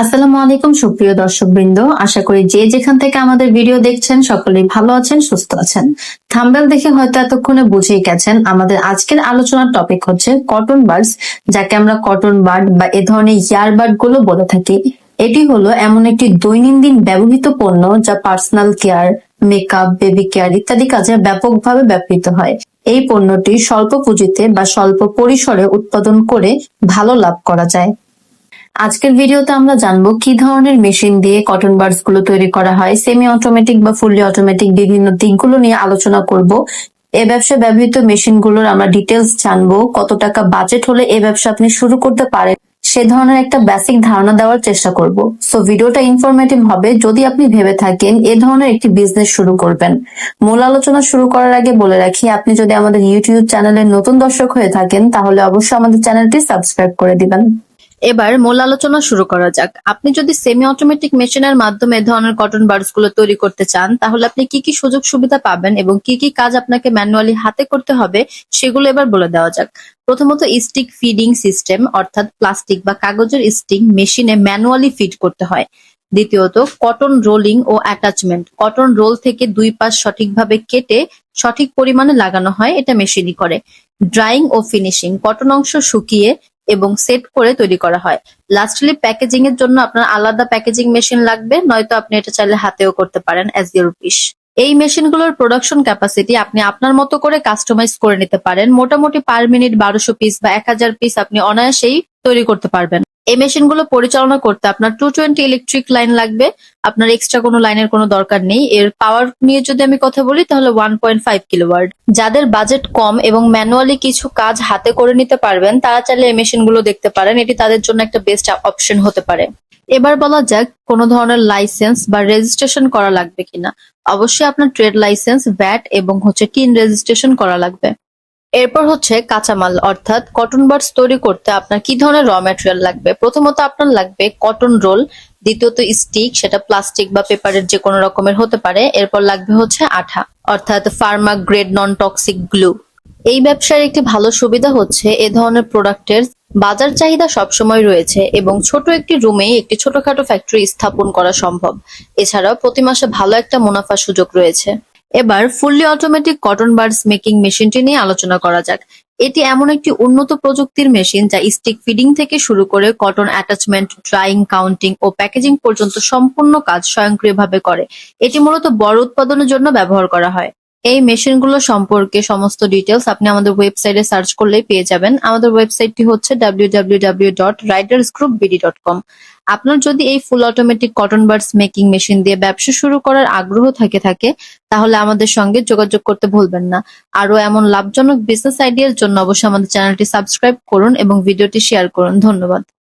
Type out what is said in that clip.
আসসালামু আলাইকুম, সুপ্রিয় দর্শক বৃন্দ আশা করি যে যেখান থেকে আমাদের ভিডিও দেখছেন, সকলেই ভালো আছেন, সুস্থ আছেন। থাম্বেল দেখে হয়তো এতক্ষণে বুঝেই গেছেন, আমাদের আজকের আলোচনার টপিক হচ্ছে কটন বার্ডস যাকে আমরা কটন বার্ড বা এ ধরনের ইয়ার বার্ডগুলো বলে থাকি। এটি হলো এমন একটি দৈনন্দিন ব্যবহৃত পণ্য যা personal care makeup baby care ইত্যাদি কাজে ব্যাপকভাবে ব্যবহৃত হয়। এই পণ্যটি স্বল্প পুঁজিতে বা স্বল্প পরিসরে উৎপাদন করে ভালো লাভ করা যায়। আজকের ভিডিওতে আমরা জানব কি ধরনের মেশিন দিয়ে কটন বার্ডসগুলো তৈরি করা হয় সেমি অটোমেটিক বা ফুললি অটোমেটিক বিভিন্ন দিকগুলো নিয়ে আলোচনা করব। এ ব্যবসায় ব্যবহৃত মেশিনগুলোর আমরা ডিটেলস জানব, কত টাকা বাজেট হলে এ ব্যবসা আপনি শুরু করতে পারেন, সে ধরনের একটা বেসিক ধারণা দেওয়ার চেষ্টা করব। সো ভিডিওটা ইনফরমেটিভ হবে, যদি আপনি ভেবে থাকেন এ ধরনের একটি বিজনেস শুরু করবেন। মূল আলোচনা শুরু করার আগে বলে রাখি, আপনি যদি আমাদের ইউটিউব চ্যানেলের নতুন দর্শক হয়ে থাকেন, তাহলে অবশ্যই আমাদের চ্যানেলটি সাবস্ক্রাইব করে দিবেন। এবার মূল আলোচনা শুরু করা যাক। আপনি যদি সেমি অটোমেটিক মেশিনের মাধ্যমে ধরনের কটন বার্ডসগুলো তৈরি করতে চান, তাহলে আপনি কি কি সুযোগ সুবিধা পাবেন এবং কি কি কাজ আপনাকে ম্যানুয়ালি হাতে করতে হবে সেগুলো এবার বলে দেওয়া যাক। প্রথমত স্টিক ফিডিং সিস্টেম অর্থাৎ প্লাস্টিক বা কাগজের স্টিক মেশিনে ম্যানুয়ালি ফিড করতে হয়। দ্বিতীয়ত কটন রোলিং ও অ্যাটাচমেন্ট কটন রোল থেকে দুই পাশ সঠিকভাবে কেটে সঠিক পরিমাণে লাগানো হয়, এটা মেশিনই করে। ড্রাইং ও ফিনিশিং কটন অংশ শুকিয়ে এবং সেট করে তৈরি করা হয়। লাস্টলি প্যাকেজিং এর জন্য আপনার আলাদা প্যাকেজিং মেশিন লাগবে, নয়তো আপনি এটা চাইলে হাতেও করতে পারেন অ্যাজ ইউর উইশ এই মেশিনগুলোর প্রোডাকশন ক্যাপাসিটি আপনি আপনার মতো করে কাস্টমাইজ করে নিতে পারেন। মোটামুটি পার মিনিট বারোশো পিস বা এক হাজার পিস আপনি অনায়াসেই তৈরি করতে পারবেন। এই মেশিনগুলো পরিচালনা করতে আপনার টু টোয়েন্টি ইলেকট্রিক লাইন লাগবে। আপনার এক্সট্রা কোনো লাইনের কোনো দরকার নেই। এর পাওয়ার নিয়ে যদি আমি কথা বলি, তাহলে ওয়ান পয়েন্ট ফাইভ কিলোওয়ার্ড যাদের বাজেট কম এবং ম্যানুয়ালি কিছু কাজ হাতে করে নিতে পারবেন, তারা চাইলে এই মেশিনগুলো দেখতে পারেন। এটি তাদের জন্য একটা বেস্ট অপশন হতে পারে। এবার বলা যাক কোনো ধরনের লাইসেন্স বা রেজিস্ট্রেশন করা লাগবে কিনা। অবশ্যই আপনার ট্রেড লাইসেন্স ভ্যাট এবং হচ্ছে টিন রেজিস্ট্রেশন করা লাগবে। এরপর হচ্ছে কাঁচামাল, অর্থাৎ কটন বার্ডস তৈরি করতে আপনার কি ধরনের র ম্যাটেরিয়াল লাগবে? প্রথমত আপনার লাগবে কটন রোল দ্বিতীয়ত স্টিক সেটা প্লাস্টিক বা পেপারের যে কোনো রকমের হতে পারে। এরপর লাগবে হচ্ছে আঠা, অর্থাৎ pharma grade non toxic glue এই ব্যবসার একটি ভালো সুবিধা হচ্ছে এ ধরনের প্রোডাক্টের বাজার চাহিদা সবসময় রয়েছে এবং ছোট একটি রুমেই একটি ছোটখাটো ফ্যাক্টরি স্থাপন করা সম্ভব। এছাড়াও প্রতি মাসে ভালো একটা মুনাফার সুযোগ রয়েছে। এবার fully automatic cotton buds making মেশিনটি নিয়ে আলোচনা করা যাক। এটি এমন একটি উন্নত প্রযুক্তির মেশিন যা স্টিক ফিডিং থেকে শুরু করে কটন অ্যাটাচমেন্ট ড্রাইং কাউন্টিং ও প্যাকেজিং পর্যন্ত সম্পূর্ণ কাজ স্বয়ংক্রিয়ভাবে করে। এটি মূলত বড় উৎপাদনের জন্য ব্যবহার করা হয়। এই মেশিনগুলো সম্পর্কে সমস্ত ডিটেলস আপনি আমাদের ওয়েবসাইটে সার্চ করলেই পেয়ে যাবেন। আমাদের ওয়েবসাইটটি হচ্ছে www.ridersgroupbd.com আপনার যদি এই full automatic cotton buds making machine দিয়ে ব্যবসা শুরু করার আগ্রহ থাকে থাকে, তাহলে আমাদের সঙ্গে যোগাযোগ করতে ভুলবেন না। আরও এমন লাভজনক বিজনেস আইডিয়ার জন্য অবশ্যই আমাদের চ্যানেলটি সাবস্ক্রাইব করুন এবং ভিডিওটি শেয়ার করুন। ধন্যবাদ।